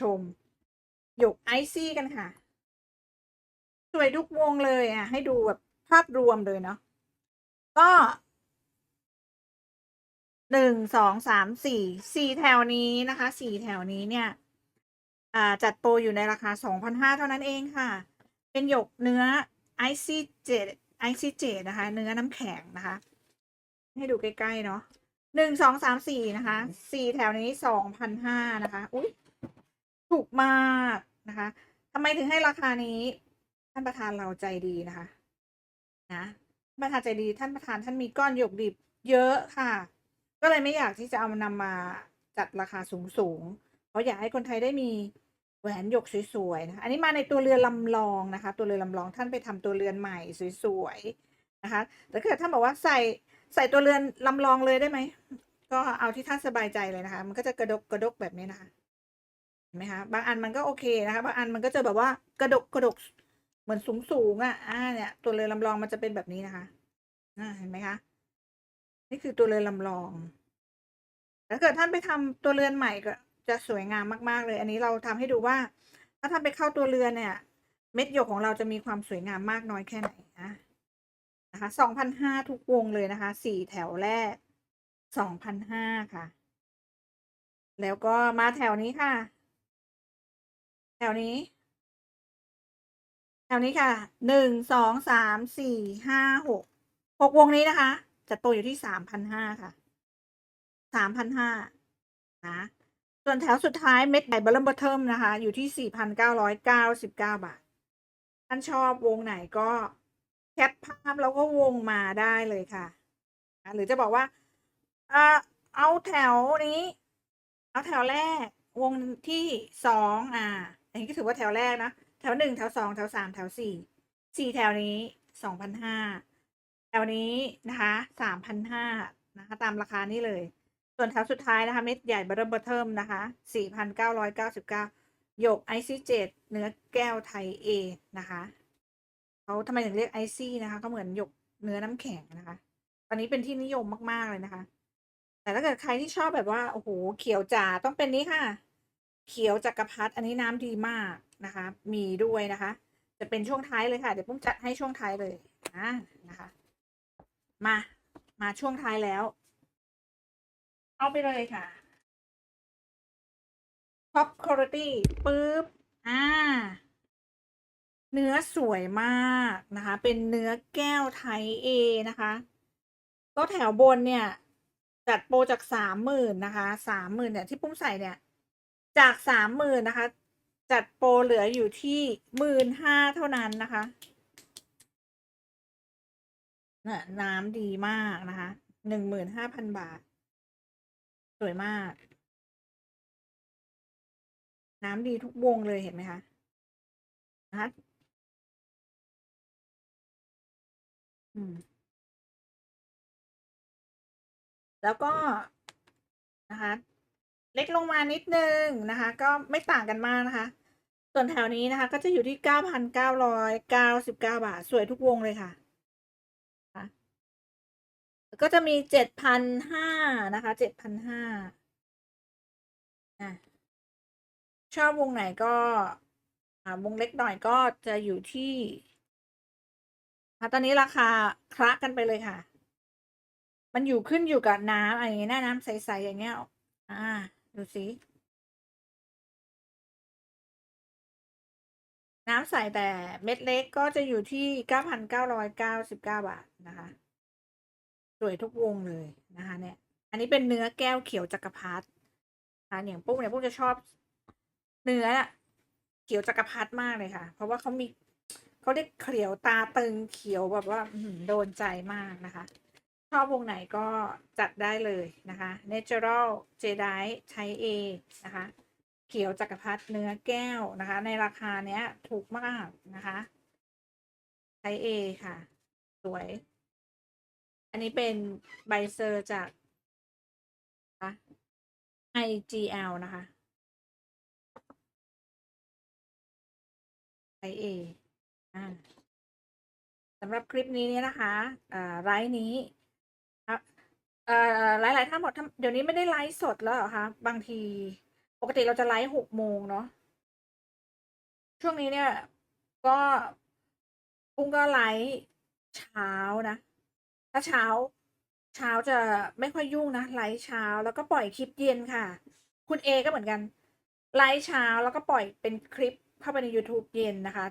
ชม หยกไอซี่กันค่ะ สวยทุกวงเลยอะ ให้ดูแบบภาพรวมเลยเนาะก็หนึ่งสองสามสี่สี่แถวนี้นะคะสี่แถวนี้เนี่ย อ่า จัดโปรอยู่ในราคาสองพันห้าเท่านั้นเองค่ะ เป็นหยกเนื้อไอซี่เจดไอซี่เจดนะคะ เนื้อน้ำแข็งนะคะ ให้ดูใกล้ ๆ เนาะหนึ่งสองสามสี่นะคะสี่แถวนี้สองพันห้านะคะ อุ้ย ถูกมากนะคะทำไมถึงให้ราคานี้ ท่านประธานเราใจดีนะคะนะท่านประธานใจดีท่านประธานท่านมีก้อนหยกดิบเยอะค่ะ ก็เลยไม่อยากที่จะเอานำมาจัดราคาสูงๆเพราะอยากให้คนไทยได้มีแหวนหยกสวยๆนะคะอันนี้มาในตัวเรือลำลองนะคะ ตัวเรือลำลองท่านไปทำตัวเรือนใหม่สวยๆนะคะแต่ถ้าเกิดท่านบอกว่าใส่ใส่ตัวเรือนลำลองเลยได้ไหมก็เอาที่ท่านสบายใจเลยนะคะ มันก็จะกระดกกระดกแบบนี้นะคะ ไหมคะบางอันมันก็โอเคนะคะบางอันมันก็จะแบบว่ากระดกกระดกเหมือนสูงสูงอะอ่าเนี่ย ตัวเรือลำลองมันจะเป็นแบบนี้นะคะอ่าเห็นไหมคะนี่คือตัวเรือลำลองถ้าเกิดท่านไปทำตัวเรือนใหม่ก็จะสวยงามมาก ๆ เลย อันนี้เราทำให้ดูว่า ถ้าท่านไปเข้าตัวเรือนเนี่ย เม็ดหยกของเราจะมีความสวยงามมากน้อยแค่ไหนนะนะคะสองพันห้าทุกวงเลยนะคะสี่แถวแรกสองพันห้าค่ะ แล้วก็มาแถวนี้ค่ะ แถวนี้ แถวนี้ค่ะ หนึ่ง สอง สาม สี่ ห้า หก หกวงนี้นะคะ จะโตอยู่ที่สามพันห้าค่ะ สามพันห้านะ ส่วนแถวสุดท้ายเม็ดใหญ่เบลลมเบอร์เทิมนะคะ อยู่ที่สี่พันเก้าร้อยเก้าสิบเก้าบาท ท่านชอบวงไหนก็แคปภาพแล้วก็วงมาได้เลยค่ะ หรือจะบอกว่าเออเอาแถวนี้ เอาแถวแรกวงที่สองอ่า อันนี้ก็ถือว่าแถวแรกนะ แถวหนึ่งแถวสองแถวสามแถวสี่สี่แถวนี้สองพันห้าแถวนี้นะคะสามพันห้านะคะ ตามราคานี้เลย ส่วนแถวสุดท้ายนะคะ เม็ดใหญ่เบอร์เบอร์เทิมนะคะสี่พันเก้าร้อยเก้าสิบเก้าหยกไอซีเจ็ดเนื้อแก้วไทยเอนะคะเขาทำไมถึงเรียกไอซี่นะคะ ก็เหมือนหยกเนื้อน้ำแข็งนะคะ ตอนนี้เป็นที่นิยมมากๆเลยนะคะ แต่ถ้าเกิดใครที่ชอบแบบว่า โอ้โห เขียวจ๋าต้องเป็นนี้ค่ะ เขียวจักรพรรดิอันนี้น้ำดีมากนะคะ มีด้วยนะคะ จะเป็นช่วงท้ายเลยค่ะ เดี๋ยวปุ้มจัดให้ช่วงท้ายเลยนะนะคะ มา มาช่วงท้ายแล้ว เอาไปเลยค่ะ top quality ปึ๊บ อ่า เนื้อสวยมากนะคะ เป็นเนื้อแก้วไทยเอนะคะ ก็แถวบนเนี่ย จัดโปรจากสามหมื่นนะคะ สามหมื่นเนี่ยที่ปุ้มใส่เนี่ย จากสามหมื่นนะคะ จัดโปรเหลืออยู่ที่หมื่นห้าเท่านั้นนะคะน้ำดีมากนะคะหนึ่งหมื่นห้าพันบาท สวยมาก น้ำดีทุกวงเลยเห็นไหมคะนะคะอืม แล้วก็นะคะ เล็กลงมานิดนึงนะคะ ก็ไม่ต่างกันมากนะคะ ส่วนแถวนี้นะคะ ก็จะอยู่ที่เก้าพันเก้าร้อยเก้าสิบเก้าบาท สวยทุกวงเลยค่ะ ก็จะมีเจ็ดพันห้านะคะเจ็ดพันห้าชอบวงไหนก็วงเล็กหน่อยก็จะอยู่ที่ตอนนี้ราคาคละกันไปเลยค่ะ มันอยู่ขึ้นอยู่กับน้ำอะไรอย่างเงี้ยน้ำใสๆอย่างเงี้ย อ่า ดูสิ น้ำใสแต่เม็ดเล็กก็จะอยู่ที่เก้าพันเก้าร้อยเก้าสิบเก้าบาทนะคะ สวยทุกวงเลยนะคะเนี่ย อันนี้เป็นเนื้อแก้วเขียวจักรพรรดินะคะอย่างปุ๊กเนี่ยปุ๊กจะชอบเนื้อเขียวจักรพรรดิมากเลยค่ะ เพราะว่าเขามีเขาเรียกเขียวตาตึงเขียวแบบว่าโดนใจมากนะคะ ชอบวงไหนก็จัดได้เลยนะคะ Natural Jedi Type A นะคะ เขียวจักรพรรดิเนื้อแก้วนะคะ ในราคาเนี้ยถูกมากนะคะ Type A ค่ะ สวย อันนี้เป็นใบเซอร์จาก IGL นะคะ Type A อ่าสำหรับคลิปนี้เนี่ยนะคะอ่าไลฟ์นี้ เอ่อหลายๆท่านบอกทำเดี๋ยวนี้ไม่ได้ไลฟ์สดแล้วเหรอคะบางที ปกติเราจะไลฟ์หกโมงเนาะช่วงนี้เนี่ย ก็ปุ้งก็ไลฟ์เช้านะ ถ้าเช้า เช้าจะไม่ค่อยยุ่งนะไลฟ์เช้าแล้วก็ปล่อยคลิปเย็นค่ะ คุณเอก็เหมือนกันไลฟ์เช้าแล้วก็ปล่อยเป็นคลิปเข้าไปใน YouTube เย็นนะคะ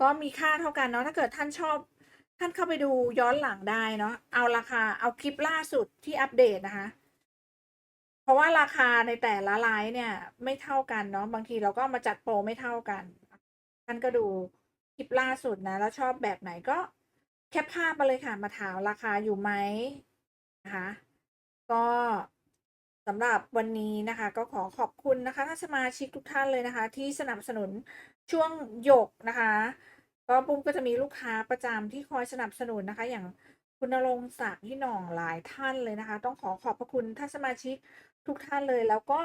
ก็มีค่าเท่ากันเนาะถ้าเกิดท่านชอบ ท่านเข้าไปดูย้อนหลังได้เนาะเอาราคาเอาคลิปล่าสุดที่อัปเดตนะคะ เพราะว่าราคาในแต่ละไลฟ์เนี่ย ไม่เท่ากันเนาะบางทีเราก็มาจัดโปรไม่เท่ากัน ท่านก็ดูคลิปล่าสุดนะ แล้วชอบแบบไหนก็แคปภาพมาเลยค่ะ มาถามราคาอยู่ไหมนะคะก็สำหรับวันนี้นะคะ ก็ขอขอบคุณนะคะท่านสมาชิกทุกท่านเลยนะคะ ที่สนับสนุนช่วงหยกนะคะ ก็ปุ้มก็จะมีลูกค้าประจำที่คอยสนับสนุนนะคะ อย่างคุณณรงศักดิ์พี่หน่องหลายท่านเลยนะคะ ต้องขอขอบพระคุณท่านสมาชิกทุกท่านเลยแล้วก็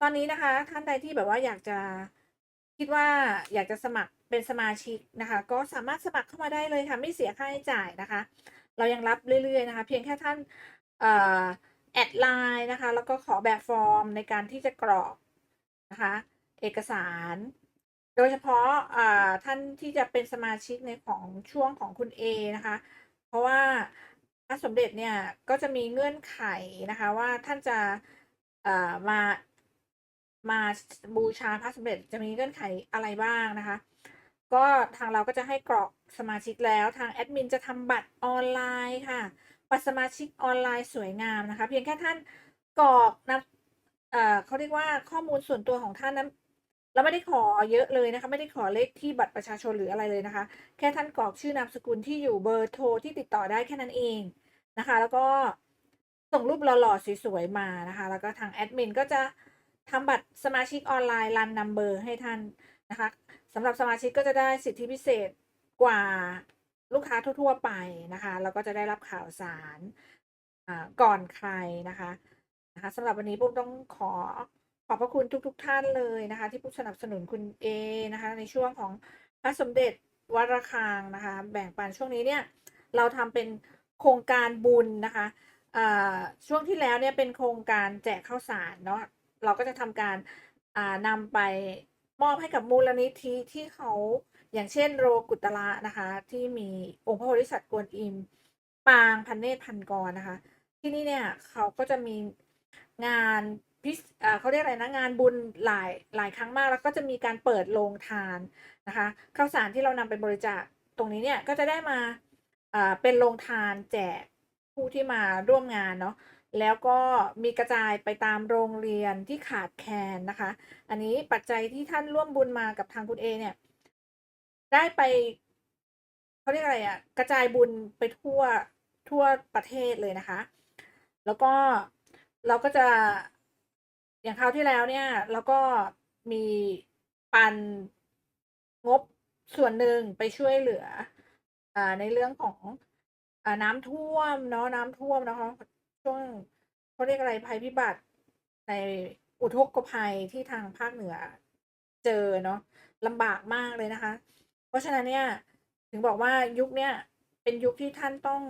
ตอนนี้นะคะ ท่านใดที่แบบว่าอยากจะคิดว่าอยากจะสมัครเป็นสมาชิกนะคะ ก็สามารถสมัครเข้ามาได้เลยค่ะ ไม่เสียค่าใช้จ่ายนะคะ เรายังรับเรื่อยๆนะคะ เพียงแค่ท่านแอดไลน์นะคะ แล้วก็ขอแบบฟอร์มในการที่จะกรอกนะคะ เอกสาร โดยเฉพาะท่านที่จะเป็นสมาชิกในของช่วงของคุณ A นะคะ เพราะว่าพระสมเด็จเนี่ยก็จะมีเงื่อนไขนะคะว่าท่านจะมามาบูชาพระสมเด็จจะมีเงื่อนไขอะไรบ้างนะคะ ก็ทางเราก็จะให้กรอกสมาชิกแล้วทางแอดมินจะทำบัตรออนไลน์ค่ะบัตรสมาชิกออนไลน์สวยงามนะคะ เพียงแค่ท่านกรอกนะเขาเรียกว่าข้อมูลส่วนตัวของท่านนั้น เราไม่ได้ขอเยอะเลยนะคะ ไม่ได้ขอเลขที่บัตรประชาชนหรืออะไรเลยนะคะ แค่ท่านกรอกชื่อนามสกุลที่อยู่เบอร์โทรที่ติดต่อได้แค่นั้นเองนะคะ แล้วก็ส่งรูปหล่อๆสวยๆมานะคะ แล้วก็ทางแอดมินก็จะทำบัตรสมาชิกออนไลน์รันนัมเบอร์ให้ท่านนะคะสำหรับสมาชิกก็จะได้สิทธิพิเศษกว่าลูกค้าทั่ว ๆ ไปนะคะ แล้วก็จะได้รับข่าวสารก่อนใครนะคะนะคะสำหรับวันนี้ปุ๊บต้องขอ ขอบพระคุณทุกๆทท่านเลยนะคะ ที่ผู้สนับสนุนคุณเอนะคะ ในช่วงของพระสมเด็จวัดระฆังนะคะ แบ่งปันช่วงนี้เนี่ยเราทำเป็นโครงการบุญนะคะช่วงที่แล้วเนี่ยเป็นโครงการแจกข้าวสารเนาะเราก็จะทำการอ่านำไปมอบให้กับมูลนิธิที่เขาอย่างเช่นโรกุตระนะคะ ที่มีองค์พระโพธิสัตว์กวนอิม ปางพันเนตรพันกรนะคะ ที่นี่เนี่ยเขาก็จะมีงาน พิเศอ่าเขาเรียกอะไรนะงานบุญหลายหลายครั้งมาก แล้วก็จะมีการเปิดโรงทานนะคะข้าวสารที่เรานำไปบริจาคตรงนี้เนี่ยก็จะได้มาเป็นโรงทานแจกผู้ที่มาร่วมงานเนาะแล้วก็มีกระจายไปตามโรงเรียนที่ขาดแคลนนะคะ อันนี้ปัจจัยที่ท่านร่วมบุญมากับทางคุณเอเนี่ย ได้ไปเขาเรียกอะไรอะกระจายบุญไปทั่วทั่วประเทศเลยนะคะ แล้วก็เราก็จะ อย่างคราวที่แล้วเนี่ยเราก็มีปันงบส่วนหนึ่งไปช่วยเหลืออในเรื่องของอน้ำท่วมเนาะน้ำท่วมนะคะช่วงเขาเรียกอะไรภัยพิบัติในอุทกภัยที่ทางภาคเหนือเจอเนาะลำบากมากเลยนะคะ เพราะฉะนั้นเนี่ยถึงบอกว่ายุคเนี้ยเป็นยุคที่ท่านต้อง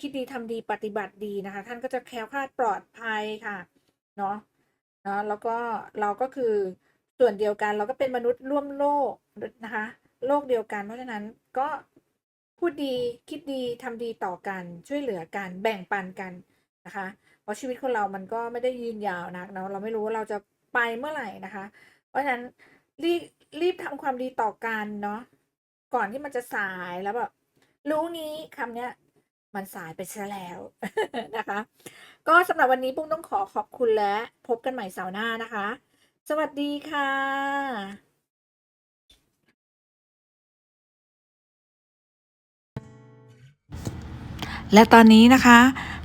คิดดีทำดีปฏิบัติดีนะคะ ท่านก็จะแคล้วคลาดปลอดภัยค่ะเนาะ เนาะแล้วก็เราก็คือส่วนเดียวกันเราก็เป็นมนุษย์ร่วมโลกนะคะ โลกเดียวกัน เพราะฉะนั้นก็พูดดีคิดดีทำดีต่อกันช่วยเหลือกันแบ่งปันกันนะคะ เพราะชีวิตคนเรามันก็ไม่ได้ยืนยาวนักเนาะเราไม่รู้ว่าเราจะไปเมื่อไหร่นะคะ เพราะฉะนั้นรีบรีบทำความดีต่อกันเนาะก่อนที่มันจะสายแล้วแบบรู้นี้คำเนี้ย มันสายไปซะแล้วนะคะ ก็สำหรับวันนี้ปุ้งต้องขอขอบคุณและพบกันใหม่เสาร์หน้านะคะ สวัสดีค่ะและตอนนี้นะคะ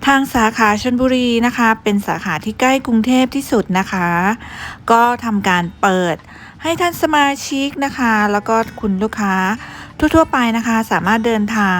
ทางสาขาชนบุรีนะคะ เป็นสาขาที่ใกล้กรุงเทพที่สุดนะคะ ก็ทำการเปิดให้ท่านสมาชิกนะคะ แล้วก็คุณลูกค้าทั่วๆไปนะคะ สามารถเดินทาง